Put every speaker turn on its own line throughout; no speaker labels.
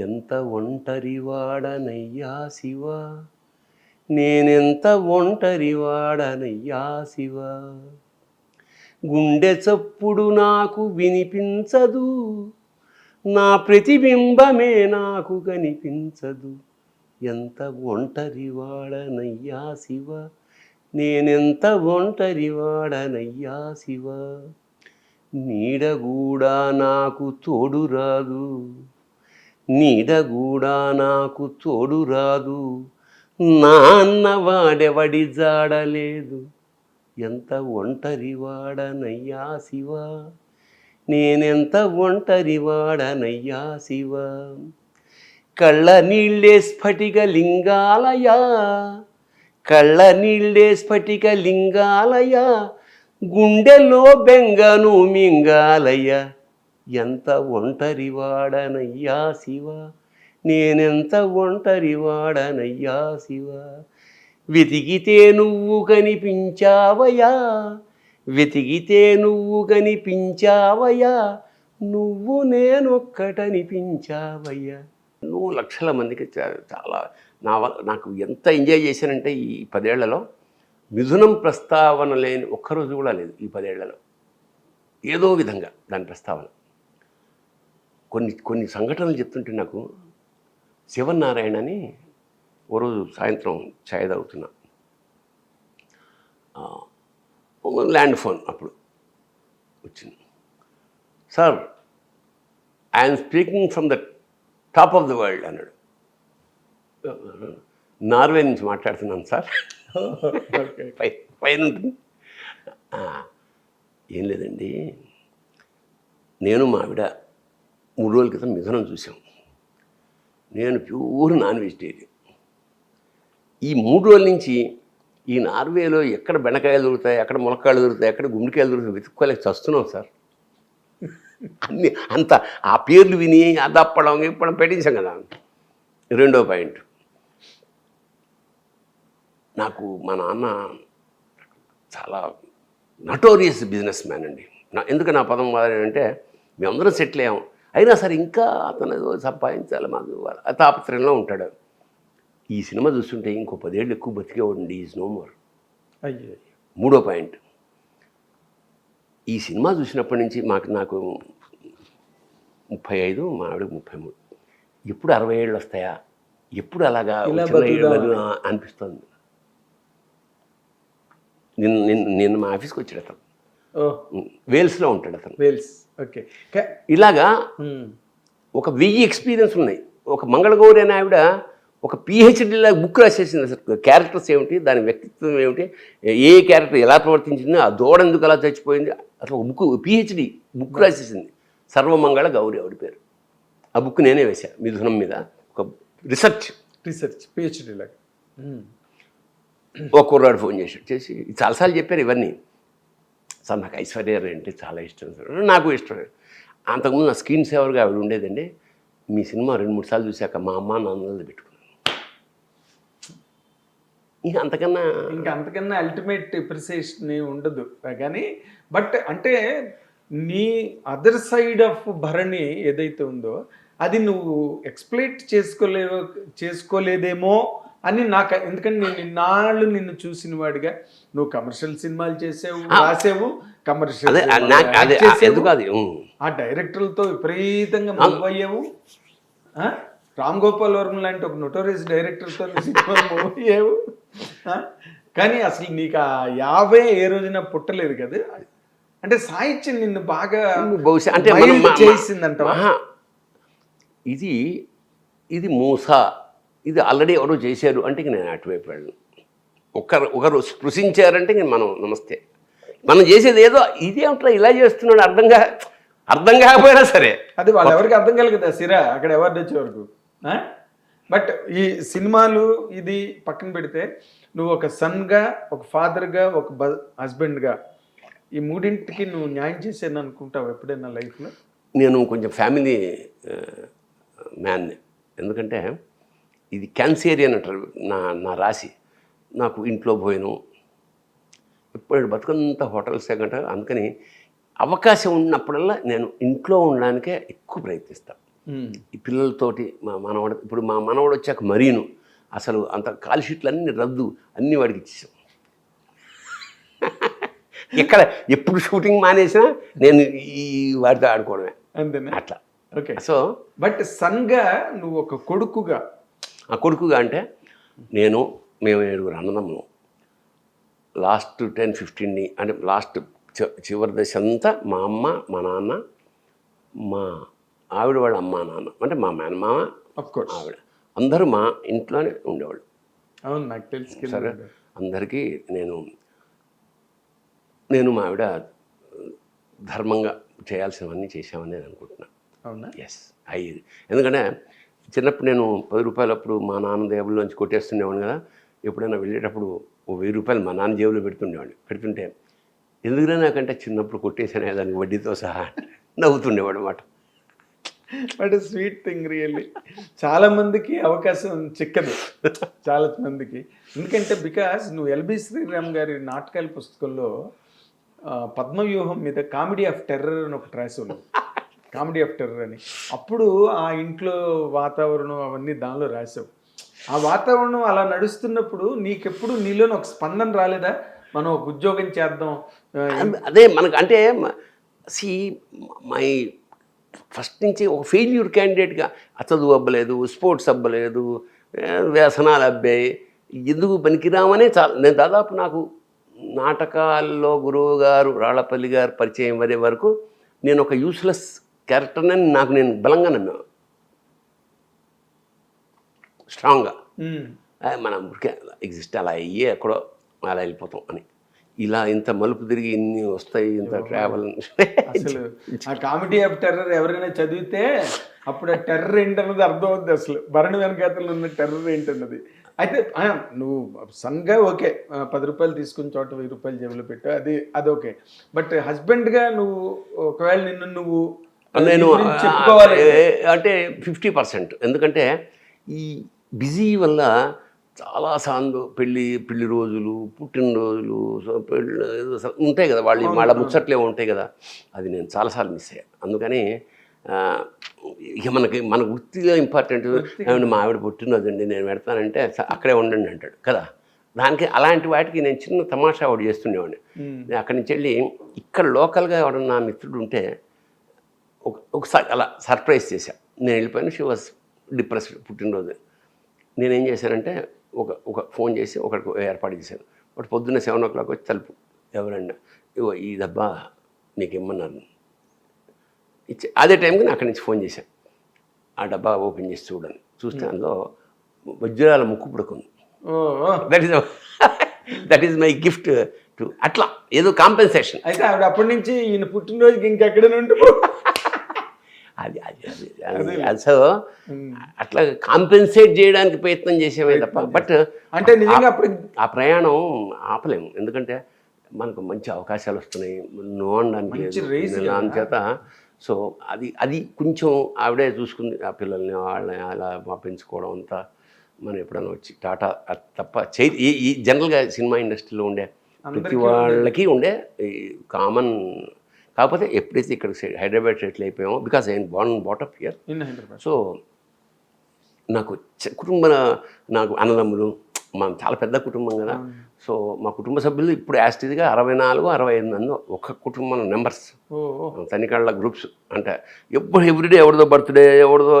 ఎంత ఒంటరివాడనయ్యా శివ? నేనెంత ఒంటరివాడనయ్యా శివ? గుండె చప్పుడు నాకు వినిపించదు. నా ప్రతిబింబమే నాకు కనిపించదు. ఎంత ఒంటరివాడనయ్యా శివ? నేనెంత ఒంటరివాడనయ్యా శివ? నీడగూడా నాకు తోడు రాదు నీడగూడా నాకు తోడు రాదు నాన్న వాడెవడి జాడలేదు. ఎంత ఒంటరివాడనయ్యా శివ. నేనెంత ఒంటరివాడనయ్యా శివ. కళ్ళ నీళ్ళే స్ఫటిక లింగాలయా. కళ్ళ నీళ్ళే స్ఫటిక లింగాలయ. గుండెలో బెంగను మింగాలయ్య ఎంత ఒంటరివాడనయ్యా శివ? నేనెంత ఒంటరివాడనయ్యా శివ? వెతికితే నువ్వు కనిపించావయా వెతికితే నువ్వు కనిపించావయా నువ్వు నేనొక్కటనిపించావయ్యా. నువ్వు లక్షల మందికి చాలా నా వల్ల నాకు ఎంత ఎంజాయ్ చేశానంటే ఈ పదేళ్ళలో మిథునం ప్రస్తావన లేని ఒక్కరోజు కూడా లేదు ఈ పదేళ్ళలో. ఏదో విధంగా దాని ప్రస్తావన. కొన్ని కొన్ని సంఘటనలు చెప్తుంటే నాకు శివనారాయణ అని ఓ రోజు సాయంత్రం ఛాయ్ తాగుతున్నా. ల్యాండ్ ఫోన్ అప్పుడు వచ్చింది. Sir I'm speaking from the top of the world అన్నాడు. నార్వే నుంచి మాట్లాడుతున్నాను సార్. పైన ఉంటుంది. "ఆ, ఏం లేదండి. నేను మా ఆవిడ మూడు రోజుల క్రితం మిథునం చూసాం నేను ప్యూర్ నాన్ వెజిటేరియన్. ఈ మూడు రోజుల నుంచి ఈ నార్వేలో ఎక్కడ బెండకాయలు దొరుకుతాయి ఎక్కడ ములక్కాయలు దొరుకుతాయి ఎక్కడ గుండెకాయలు దొరుకుతాయి వెతుక్కోలేక చస్తున్నాం సార్. అన్ని అంత ఆ పేర్లు విని అదప్పడం ఇప్పడం పెట్టించాం కదా. రెండో పాయింట్. నాకు మా నాన్న చాలా నటోరియస్ బిజినెస్ మ్యాన్ అండి. నా ఎందుకు నా పదం వాడానంటే మేమందరం సెటిల్ అయ్యాం. అయినా సరే ఇంకా అతను సంపాదించాలి మాకు ఆ తాపత్రయంలో ఉంటాడు. ఈ సినిమా చూస్తుంటే ఇంకో పదేళ్ళు ఎక్కువ బతికేవాడండి ఈజ్ నో మోర్.
అయ్యో.
మూడో పాయింట్. ఈ సినిమా చూసినప్పటి నుంచి మాకు నాకు ముప్పై ఐదు మా ఆవిడకి ముప్పై మూడు. ఎప్పుడు అరవై ఏళ్ళు వస్తాయా? ఎప్పుడు అలాగా అనిపిస్తుంది. నిన్న నిన్న నిన్న మా ఆఫీస్కి వచ్చాడు అతను. వేల్స్లో ఉంటాడు అతను.
వేల్స్. ఓకే.
ఇలాగా. ఒక వెయ్యి ఎక్స్పీరియన్స్ ఉన్నాయి. ఒక మంగళగౌరి అనే ఆవిడ ఒక పిహెచ్డీలా బుక్ రాసేసింది అసలు. క్యారెక్టర్స్ ఏమిటి దాని వ్యక్తిత్వం ఏమిటి ఏ క్యారెక్టర్ ఎలా ప్రవర్తించింది ఆ దూడ ఎందుకు అలా చచ్చిపోయింది అసలు ఒక బుక్ పిహెచ్డి బుక్ రాసేసింది. సర్వమంగళ గౌరి ఆవిడ పేరు. ఆ బుక్ నేనే వేశా మిథునం మీద. ఒక రీసెర్చ్.
రీసెర్చ్ పిహెచ్డి లాగా. మ్మ్.
ఒక కుర్రాడు ఫోన్ చేశాడు. చేసి చాలాసార్లు చెప్పారు ఇవన్నీ. సార్ నాకు ఐశ్వర్య అంటే చాలా ఇష్టం సార్. నాకు ఇష్టం. అంతకుముందు నా స్క్రీన్ సేవర్గా ఆవిడ ఉండేదండి. మీ సినిమా రెండు మూడు సార్లు చూశాక మా అమ్మ నాన్నలు పెట్టుకున్నాను. ఇంకా అంతకన్నా
ఇంకా అంతకన్నా అల్టిమేట్ ఎప్రిసియేషన్ ఉండదు. కానీ బట్ అంటే నీ అదర్ సైడ్ ఆఫ్ భరణి ఏదైతే ఉందో అది నువ్వు ఎక్స్ప్లెయిట్ చేసుకోలే చేసుకోలేదేమో అని నాకు ఎందుకంటే నేను ఇన్నాళ్ళు నిన్ను చూసిన వాడిగా నువ్వు కమర్షియల్ సినిమాలు చేసావు రాసావు కమర్షియల్. ఆ డైరెక్టర్లతో విపరీతంగా మూవ్ అయ్యావు? రామ్ గోపాల్ వర్మ లాంటి ఒక నొటోరియస్ డైరెక్టర్తో సినిమా మూవ్ అయ్యావు? కానీ అసలు నీకు ఆ యాభై ఏ రోజున పుట్టలేదు కదా అంటే సాహిత్యం నిన్ను బాగా
బహుశా అంటే? ఆహా. ఇది ఇది మూస ఇది ఆల్రెడీ ఎవరో చేశారు అంటే ఇంక నేను అటువైపు వెళ్ళను. ఒకరు ఒకరు స్పృశించారంటే ఇంక మనం నమస్తే. మనం చేసేది ఏదో ఇదేమిట్రా ఇలా చేస్తున్నాడు అర్థంగా అర్థం కాకపోయినా సరే.
అది వాళ్ళు ఎవరికి అర్థం కలగదా సిరా అక్కడ అవార్డు వచ్చే వరకు బట్ ఈ సినిమాలు ఇది పక్కన పెడితే నువ్వు ఒక సన్గా ఒక ఫాదర్గా ఒక హస్బెండ్గా ఈ మూడింటికి నువ్వు న్యాయం చేసాను అనుకుంటావు ఎప్పుడైనా లైఫ్లో?
నేను కొంచెం ఫ్యామిలీ మ్యాన్ ఎందుకంటే ఇది క్యాన్సేరియన్ అంటారు నా నా రాశి. నాకు ఇంట్లో భోజనం. ఇప్పుడు బతుకంతా హోటల్స్ కంటే అందుకని అవకాశం ఉన్నప్పుడల్లా నేను ఇంట్లో ఉండడానికే ఎక్కువ ప్రయత్నిస్తాను. ఈ పిల్లలతోటి మా మనవాడు ఇప్పుడు మా మనవాడు వచ్చాక మరీను. అసలు అంత కాల్ షీట్లు అన్ని రద్దు అన్ని వాడికి ఇచ్చేసాం. ఎక్కడ ఎప్పుడు షూటింగ్ మానేసినా నేను ఈ వాడితో ఆడుకోవడమే.
అంతేనా?
అట్లా.
ఓకే.
సో
బట్ సన్గా నువ్వు ఒక కొడుకుగా
ఆ కొడుకుగా అంటే నేను మేము ఏడుగురు అన్నదమ్ములు. లాస్ట్ టెన్ ఫిఫ్టీన్ని అంటే లాస్ట్ చివరి దశ అంతా మా అమ్మ మా నాన్న మా ఆవిడ వాళ్ళ అమ్మ నాన్న అంటే మా మేనమామ ఆవిడ. అందరూ మా ఇంట్లోనే ఉండేవాళ్ళు.
అవును నాకు తెలుసు
సరే. అందరికీ నేను నేను మా ఆవిడ ధర్మంగా చేయాల్సినవన్నీ చేశామని నేను అనుకుంటున్నాను
అవునా?
ఎస్ అయ్యేది ఎందుకంటే చిన్నప్పుడు నేను పది రూపాయలు అప్పుడు మా నాన్న దేవుల్లోంచి కొట్టేస్తుండేవాడిని కదా. ఎప్పుడైనా వెళ్ళేటప్పుడు ఓ వెయ్యి రూపాయలు మా నాన్న జేబులో పెడుతుండేవాడిని. పెడుతుంటే ఎందుకురా నాకంటే చిన్నప్పుడు కొట్టేసానే దానికి వడ్డీతో సహా? నవ్వుతుండేవాడు అనమాట
బట్ స్వీట్ థింగ్ రియల్లీ. చాలా మందికి అవకాశం చిక్కదు. చాలా మందికి. ఎందుకంటే బికాస్ నువ్వు ఎల్బి శ్రీరామ్ గారి నాటకాల పుస్తకంలో పద్మవ్యూహం మీద కామెడీ ఆఫ్ టెర్రర్ అని ఒకటి రాసావు కామెడీ ఆఫ్ టెర్రర్ అని. అప్పుడు ఆ ఇంట్లో వాతావరణం అవన్నీ దానిలో రాసావు. ఆ వాతావరణం అలా నడుస్తున్నప్పుడు నీకెప్పుడు నీలోని ఒక స్పందన రాలేదా? మనం ఒక ఉద్యోగం చేద్దాం
అదే మనకు అంటే సి మై ఫస్ట్ నుంచి ఒక ఫెయిల్యూర్ క్యాండిడేట్గా చదువు అబ్బలేదు స్పోర్ట్స్ అబ్బలేదు వ్యసనాలు అబ్బాయి ఎందుకు పనికిరామనే చాలా నేను దాదాపు నాకు నాటకాల్లో గురువు గారు రాళ్ళపల్లి గారు పరిచయం అయ్యే వరకు నేను ఒక యూస్లెస్ క్యారెక్టర్ని నాకు నేను బలంగా నమ్మా స్ట్రాంగ్గా ఆ, మనం ఎగ్జిస్ట్ అలా అయ్యే ఎక్కడో అలా వెళ్ళిపోతాం అని. ఇలా ఇంత మలుపు తిరిగి ఇన్ని వస్తాయి ఇంత ట్రావెల్
అసలు ఆ కామెడీ ఆఫ్ టెర్రర్ ఎవరైనా చదివితే అప్పుడు ఆ టెర్రర్ ఏంటన్నది అర్థం అవుద్ది అసలు. భరణి వెనకాతలు ఉన్న టెర్రర్ ఏంటన్నది. అయితే నువ్వు సన్గా ఓకే. పది రూపాయలు తీసుకుని చోట వెయ్యి రూపాయలు జేబులో పెట్టు అది అది ఓకే. బట్ హస్బెండ్గా నువ్వు ఒకవేళ నిన్ను నువ్వు
నేను అంటే ఫిఫ్టీ పర్సెంట్. ఎందుకంటే ఈ బిజీ వల్ల చాలా సార్లు పెళ్ళి పెళ్ళి రోజులు పుట్టినరోజులు ఉంటాయి కదా వాళ్ళు వాళ్ళ ముచ్చట్లే ఉంటాయి కదా. అది నేను చాలాసార్లు మిస్ అయ్యాను అందుకని ఇక మనకి మన వృత్తిలో ఇంపార్టెంట్. మా ఆవిడ పుట్టినరోజండి నేను పెడతానంటే "స- అక్కడే ఉండండి అంటాడు కదా. దానికి అలాంటి వాటికి నేను చిన్న తమాషా ఒకటి చేస్తుండేవాడిని. అక్కడి నుంచి వెళ్ళి ఇక్కడ లోకల్గా ఎవడన్నా నా మిత్రుడు ఉంటే ఒకసారి అలా సర్ప్రైజ్ చేశా. నేను వెళ్ళిపోయాను. షీ వాజ్ డిప్రెస్డ్ పుట్టినరోజు. నేనేం చేశానంటే ఒక ఒక ఫోన్ చేసి ఒకరికి ఏర్పాటు చేశాను. ఒకటి పొద్దున్న సెవెన్ ఓ క్లాక్ వచ్చి తలుపు. ఎవరన్నా ఇగో ఈ డబ్బా మీకు ఇమ్మన్నారు ఇచ్చే అదే టైంకి నేను అక్కడి నుంచి ఫోన్ చేశాను ఆ డబ్బా ఓపెన్ చేసి చూడండి. చూస్తే అందులో వజ్రాల ముక్కు పుడకుంది. That is that is my gift to అట్లా ఏదో కాంపెన్సేషన్
అయితే ఆవిడ అప్పటి నుంచి ఈయన పుట్టినరోజుకి ఇంకెక్కడ నుండి
అది అది సో అట్లా కాంపెన్సేట్ చేయడానికి ప్రయత్నం చేసేవే తప్ప బట్
అంటే నిజంగా అప్పుడు
ఆ ప్రయాణం ఆపలేము. ఎందుకంటే మనకు మంచి అవకాశాలు వస్తున్నాయి. నో అనడానికి దాని చేత సో అది అది కొంచెం ఆవిడే చూసుకుంది. ఆ పిల్లల్ని వాళ్ళని అలా మా పెంచుకోవడం అంతా మనం ఎప్పుడైనా వచ్చి టాటా తప్ప చై ఈ ఈ జనరల్గా సినిమా ఇండస్ట్రీలో ఉండే ప్రతి వాళ్ళకి ఉండే కామన్ కాకపోతే ఎప్పుడైతే ఇక్కడ Hyderabad settle అయిపోయామో because I'm born brought up
Hyderabad
so నాకు కుటుంబ నాకు అన్నదమ్ములు మా చాలా పెద్ద కుటుంబం కదా. సో మా కుటుంబ సభ్యులు ఇప్పుడు యాస్టిజ్గా అరవై నాలుగు అరవై ఐదు మంది ఒక కుటుంబం నెంబర్స్ తనికాళ్ళ గ్రూప్స్ అంటే. ఎప్పుడు ఎవ్రీడే ఎవరిదో బర్త్డే ఎవరిదో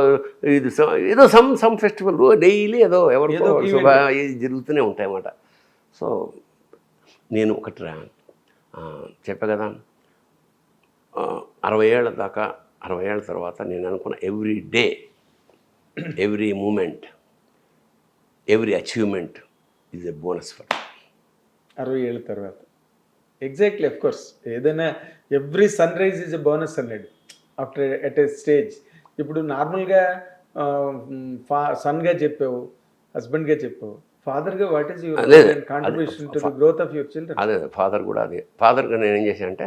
ఇది ఏదో సమ్ సమ్ ఫెస్టివల్ డైలీ ఏదో ఎవరిదో. శుభ ఇది జరుగుతూనే ఉంటాయి అన్నమాట సో నేను ఒకటి రా చెప్పా కదా. అరవై ఏళ్ళ దాకా అరవై ఏళ్ళ తర్వాత నేను అనుకున్న every day every moment every achievement is a bonus for
అరవై ఏళ్ళ తర్వాత. ఎగ్జాక్ట్లీ అఫ్ కోర్స్ ఏదైనా every sunrise is a bonus అన్నాడు. ఆఫ్టర్ ఎట్ ఎ స్టేజ్ ఇప్పుడు నార్మల్గా ఫా సన్గా చెప్పావు హస్బెండ్గా చెప్పావు. ఫాదర్గా what is your contribution to the growth of your children
అదే ఫాదర్ కూడా అదే. ఫాదర్గా నేను ఏం చేశానంటే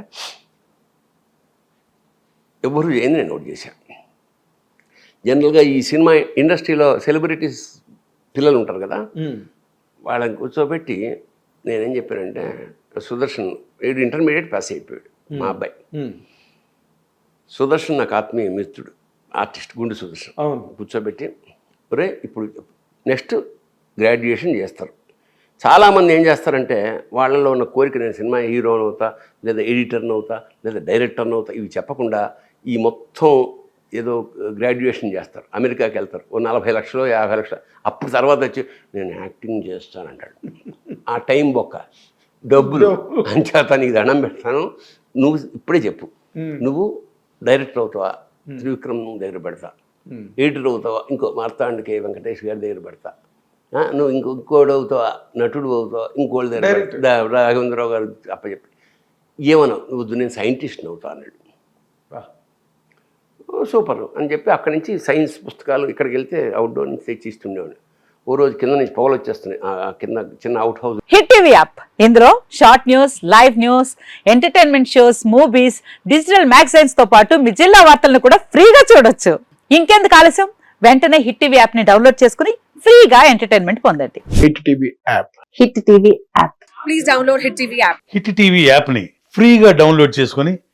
ఎవరు ఏంది నేను ఒకటి చేశాను జనరల్గా ఈ సినిమా ఇండస్ట్రీలో సెలబ్రిటీస్ పిల్లలు ఉంటారు కదా వాళ్ళని కూర్చోబెట్టి నేనేం చెప్పానంటే సుదర్శన్ వీడు ఇంటర్మీడియట్ పాస్ అయిపోయాడు మా అబ్బాయి. సుదర్శన్ నాకు ఆత్మీయ మిత్రుడు ఆర్టిస్ట్ గుండు సుదర్శన్. కూర్చోబెట్టి ఒరే ఇప్పుడు నెక్స్ట్ గ్రాడ్యుయేషన్ చేస్తారు. చాలామంది ఏం చేస్తారంటే వాళ్ళలో ఉన్న కోరిక నేను సినిమా హీరోని అవుతా లేదా ఎడిటర్ని అవుతా లేదా డైరెక్టర్ని అవుతా ఇవి చెప్పకుండా ఈ మొత్తం ఏదో గ్రాడ్యుయేషన్ చేస్తారు. అమెరికాకి వెళ్తారు. ఓ నలభై లక్షలు యాభై లక్షలు. అప్పుడు తర్వాత వచ్చి నేను యాక్టింగ్ చేస్తానంటాడు. ఆ టైం బొక్క. డబ్బులు. అంచేత నీకు దండం పెడతాను. నువ్వు ఇప్పుడే చెప్పు. నువ్వు డైరెక్టర్ అవుతావా? త్రివిక్రమ్ దగ్గర పెడతా. ఎడిటర్ అవుతావా? ఇంకో మార్తాండకే వెంకటేష్ గారి దగ్గర పెడతా. నువ్వు ఇంకో ఇంకోడు అవుతావా? నటుడు అవుతావా? ఇంకోటి దగ్గర రాఘవేంద్రరావు గారు అప్పచెప్పి. ఏమన్నా నువ్వు నేను సైంటిస్ట్ని అవుతా అన్నాడు సూపర్ అని చెప్పి అక్కడి నుంచి సైన్స్ పుస్తకాలు ఇక్కడికి వెళ్తే అవుట్డోర్ నుంచి తెచ్చి ఇస్తుండేవాడు ఓ రోజు కింద నుంచి పొగలు వచ్చేస్తున్నాయి. కింద చిన్న out house
hit TV app. ఇందులో short news live news entertainment shows movies digital మ్యాగజైన్స్తో పాటు మీ జిల్లా వార్తలను కూడా ఫ్రీగా చూడొచ్చు. ఇంకెందుకు ఆలస్యం? వెంటనే హిట్ టీవీ యాప్ని డౌన్లోడ్ చేసుకుని ఫ్రీగా ఎంటర్టైన్మెంట్ పొందండి.
Hit TV app.
Hit TV app.
Please download Hit TV app.
Hit TV యాప్ని ఫ్రీగా డౌన్లోడ్ చేసుకొని